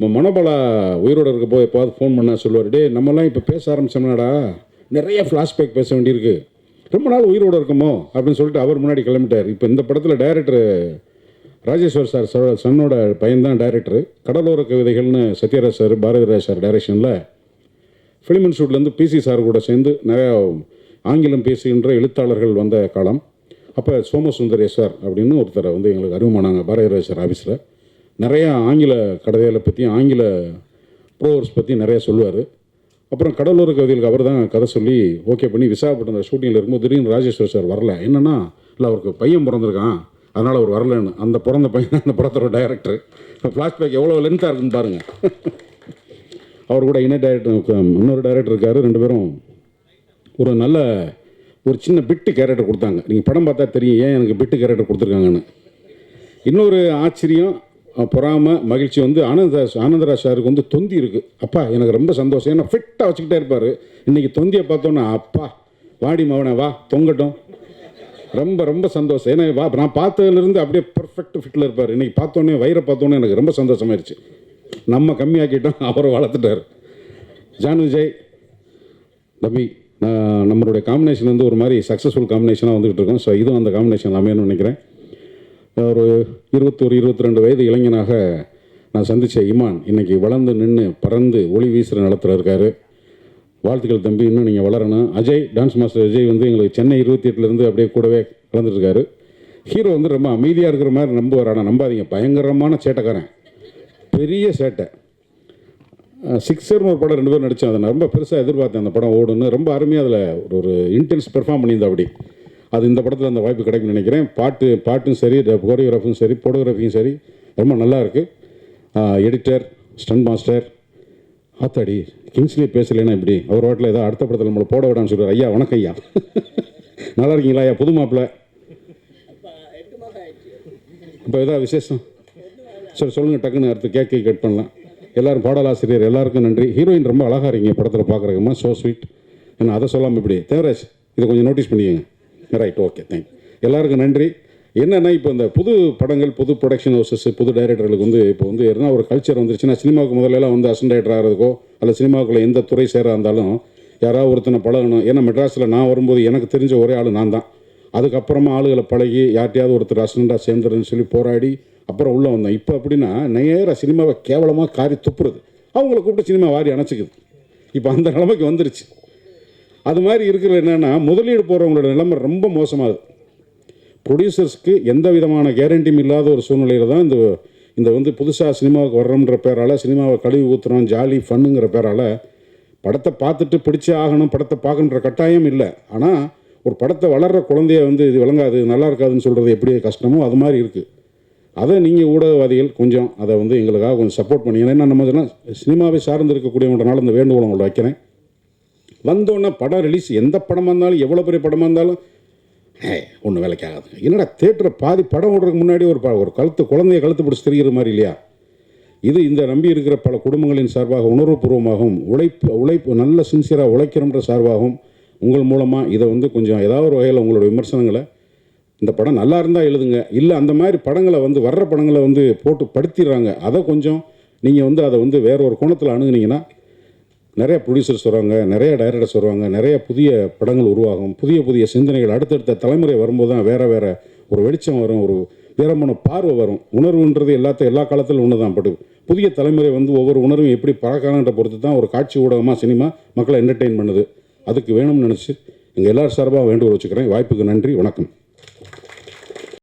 நம்ம மனோபலா உயிரோட இருக்க போய் எப்போது ஃபோன் பண்ணால் சொல்லுவார் டே நம்மலாம் இப்போ பேச ஆரம்பிச்சோம்னாடா நிறைய ஃப்ளாஷ்பேக் பேச வேண்டியிருக்கு. ரொம்ப நாள் உயிரோட இருக்கமோ? அப்படின்னு சொல்லிட்டு அவர் முன்னாடி கிளம்பிட்டார். இப்போ இந்த படத்தில் டைரக்டர் ராஜேஸ்வர் சார் சன்னோட பையன்தான் டைரக்டர் கடலோர கவிதைகள்னு சத்யராஜ் சார் பாரதிராஜ் சார் டைரக்ஷனில் ஃபிலிம் இன்ஸ்டியூட்லேருந்து பிசி சார் கூட சேர்ந்து நிறையா ஆங்கிலம் பேசுகின்ற எழுத்தாளர்கள் வந்த காலம். அப்போ சோமசுந்தரேஸ்வர் அப்படின்னு ஒருத்தரை வந்து எங்களுக்கு அறிமுகமானாங்க பாரதிராஜ் சார் ஆஃபீஸில் நிறையா ஆங்கில கதைகளை பற்றி ஆங்கில ப்ரோவர்ஸ் பற்றி நிறையா சொல்லுவார். அப்புறம் கடலூர் கவிதைகளுக்கு அவர் தான் கதை சொல்லி ஓகே பண்ணி விசாகப்பட்டினம் ஷூட்டிங்கில் இருக்கும்போது திடீர்னு ராஜேஸ்வர் சார் வரல. என்னென்னா இல்லை அவருக்கு பையன் பிறந்திருக்கான். அதனால் அவர் வரலன்னு. அந்த பிறந்த பையன் அந்த படத்தோட டைரக்டர் ஃப்ளாஷ்பேக் எவ்வளோ லென்த்தாக இருக்குன்னு பாருங்கள் அவர் கூட இணை டைரக்டர் இன்னொரு டைரக்டர் இருக்கார் ரெண்டு பேரும். ஒரு நல்ல ஒரு சின்ன பிட்டு கேரக்டர் கொடுத்தாங்க. நீங்கள் படம் பார்த்தா தெரியும் ஏன் எனக்கு பிட்டு கேரக்டர் கொடுத்துருக்காங்கன்னு. இன்னொரு ஆச்சரியம் பொறாம மகிழ்ச்சி வந்து ஆனந்த ஆனந்தராஜ் சாருக்கு வந்து தொந்தி இருக்குது அப்பா எனக்கு ரொம்ப சந்தோஷம். ஏன்னா ஃபிட்டாக வச்சுக்கிட்டே இருப்பார். இன்றைக்கி தொந்தியை பார்த்தோன்னா அப்பா வாடி மவனே வா தொங்கட்டும். ரொம்ப ரொம்ப சந்தோஷம். ஏன்னா வா நான் பார்த்ததுலேருந்து அப்படியே பர்ஃபெக்ட் ஃபிட்டில் இருப்பார். இன்றைக்கி பார்த்தோன்னே வயிறை பார்த்தோன்னே எனக்கு ரொம்ப சந்தோஷமாயிருச்சு. நம்ம கம்மியாக்கிட்டோம் அவரை வளர்த்துட்டார். ஜான் விஜய் தம்பி நம்மளுடைய காம்பினேஷன் வந்து ஒரு மாதிரி சக்ஸஸ்ஃபுல் காம்பினேஷனாக வந்துகிட்டு இருக்கோம். ஸோ இதுவும் அந்த காம்பினேஷன் அமையணும்னு நினைக்கிறேன். ஒரு இருபத்தொரு இருபத்தி ரெண்டு வயது இளைஞனாக நான் சந்தித்த இமான் இன்னைக்கு வளர்ந்து நின்று பறந்து ஒளி வீசுகிற நிலத்தில் இருக்கார். வாழ்த்துக்கள் தம்பி இன்னும் நீங்கள் வளரணும். அஜய் டான்ஸ் மாஸ்டர் அஜய் வந்து எங்களுக்கு சென்னை இருபத்தி எட்டுலேருந்து அப்படியே கூடவே கலந்துட்டுருக்காரு ஹீரோ வந்து ரொம்ப அமைதியாக இருக்கிற மாதிரி நம்புவார். ஆனால் நம்பாதீங்க. பயங்கரமான சேட்டைக்காரன். பெரிய சேட்டை. சிக்ஸர்னு ஒரு படம் ரெண்டு பேரும் நடித்தோம் அதை நான் ரொம்ப பெருசாக எதிர்பார்த்தேன் அந்த படம் ஓடுன்னு ரொம்ப அருமையாக அதில் ஒரு ஒரு இன்டென்ஸ் பெர்ஃபார்ம் பண்ணியிருந்தா அப்படி. அது இந்த படத்தில் அந்த வாய்ப்பு கிடைக்கும்னு நினைக்கிறேன். பாட்டு பாட்டும் சரி கோரியோகிராஃபும் சரி ஃபோட்டோகிராஃபியும் சரி ரொம்ப நல்லா இருக்குது எடிட்டர் ஸ்டன் மாஸ்டர் ஆத்தாடி கிங்ஸ்லி பேசலைன்னா இப்படி. அவர் வாட்டில் ஏதோ அடுத்த படத்தில் நம்மளை போட விடான்னு சொல்கிறார் ஐயா வணக்கம் ஐயா. நல்லா இருக்கீங்களா ஐயா? புது மாப்பிள்ளை இப்போ ஏதாவது விசேஷம்? சரி சொல்லுங்கள் டக்குன்னு அடுத்து கேக்கை கட் பண்ணலாம். எல்லாரும் பாடலாசிரியர் எல்லாருக்கும் நன்றி. ஹீரோயின் ரொம்ப அழகாக இருக்கீங்க படத்தில் பார்க்குறக்கம்மா ஸோ ஸ்வீட் என்ன அதை சொல்லாமல் இப்படி. தேவராஜ் இதை கொஞ்சம் நோட்டீஸ் பண்ணிக்கங்க. ரைட் ஓகே தேங்க் எல்லாருக்கும் நன்றி. என்னென்னா இப்போ இந்த புது படங்கள் புது ப்ரொடக்ஷன் ஹவுசஸ் புது டைரக்டர்களுக்கு வந்து இப்போ வந்து எதுனா ஒரு கல்ச்சர் வந்துருச்சுன்னா சினிமாவுக்கு முதலெல்லாம் வந்து அசன் டைரக்டர் ஆகிறதுக்கோ அல்ல சினிமாவுக்குள்ள எந்த துறை சேர இருந்தாலும் யாராவது ஒருத்தனை பழகணும். ஏன்னா மெட்ராஸில் நான் வரும்போது எனக்கு தெரிஞ்ச ஒரே ஆள் நான் தான் அதுக்கப்புறமா ஆளுகளை பழகி யார்ட்டையாவது ஒருத்தர் அசண்டாக சேர்ந்துருன்னு சொல்லி போராடி அப்புறம் உள்ளே வந்தோம் இப்போ அப்படின்னா நேராக சினிமாவை கேவலமாக காரி துப்புறது. அவங்கள கூப்பிட்டு சினிமா வாரி அணைச்சிக்குது. இப்போ அந்த நிலைமைக்கு வந்துருச்சு. அது மாதிரி இருக்கிற என்னென்னா முதலீடு போகிறவங்களோட நிலைமை ரொம்ப மோசமாகுது. ப்ரொடியூசர்ஸ்க்கு எந்த விதமான கேரண்டியும் இல்லாத ஒரு சூழ்நிலையில் தான் இந்த இந்த வந்து புதுசாக சினிமாவுக்கு வர்றோம்ன்ற பேரால் சினிமாவை கழுவி ஊற்றுறோம் ஜாலி ஃபன்னுங்கிற பேரால் படத்தை பார்த்துட்டு பிடிச்சே ஆகணும் படத்தை பார்க்கணுன்ற கட்டாயம் இல்லை. ஆனால் ஒரு படத்தை வளர்கிற குழந்தைய வந்து இது விளங்காது நல்லா இருக்காதுன்னு சொல்கிறது எப்படி கஷ்டமோ அது மாதிரி இருக்குது அதை நீங்கள் ஊடகவாதிகள் கொஞ்சம் அதை வந்து எங்களுக்காக கொஞ்சம் சப்போர்ட் பண்ணி ஏன்னா நம்ம சொன்னால் சினிமாவை சார்ந்து இருக்கக்கூடியவங்கனால இந்த வேண்டுகோள் உங்களை வைக்கிறேன். வந்தோடனே படம் ரிலீஸ் எந்த படமாக இருந்தாலும் எவ்வளோ பெரிய படமாக இருந்தாலும் ஏ ஒன்றும் வேலைக்கு ஆகாது. என்னடா தேட்டரை பாதி படம் ஓடுறதுக்கு முன்னாடி ஒரு ப- ஒரு கழுத்து குழந்தைய கழுத்து பிடிச்சி தெரிகிற மாதிரி இல்லையா? இது இந்த நம்பி இருக்கிற பல குடும்பங்களின் சார்பாக உணர்வுபூர்வமாகவும் உழைப்பு உழைப்பு நல்ல சின்சியராக உழைக்கிறோன்ற சார்பாகவும் உங்கள் மூலமாக இதை வந்து கொஞ்சம் ஏதாவது ஒரு வகையில் உங்களோட விமர்சனங்களை இந்த படம் நல்லா இருந்தால் எழுதுங்க. இல்லை அந்த மாதிரி படங்களை வந்து வர்ற படங்களை வந்து போட்டு படுத்திடுறாங்க. அதை கொஞ்சம் நீங்கள் வந்து அதை வந்து வேற ஒரு கோணத்தில் அணுகுனீங்கன்னா நிறைய ப்ரொடியூசர்ஸ் வருவாங்க நிறைய டைரக்டர்ஸ் வருவாங்க நிறைய புதிய படங்கள் உருவாகும். புதிய புதிய சிந்தனைகள் அடுத்தடுத்த தலைமுறை வரும்போது தான் வேறு வேறு ஒரு வெளிச்சம் வரும் ஒரு வீரமான பார்வை வரும். உணர்வுன்றது எல்லாத்தையும் எல்லா காலத்திலும் ஒன்று தான் பட் புதிய தலைமுறை வந்து ஒவ்வொரு உணர்வும் எப்படி பழக்கானன்ற பொறுத்து தான் ஒரு காட்சி ஊடகமாக சினிமா மக்களை என்டர்டெயின் பண்ணுது. அதுக்கு வேணும்னு நினச்சி எங்கள் எல்லார் சார்பாக வேண்டுகோள் வச்சுக்கிறேன். வாய்ப்புக்கு நன்றி வணக்கம்.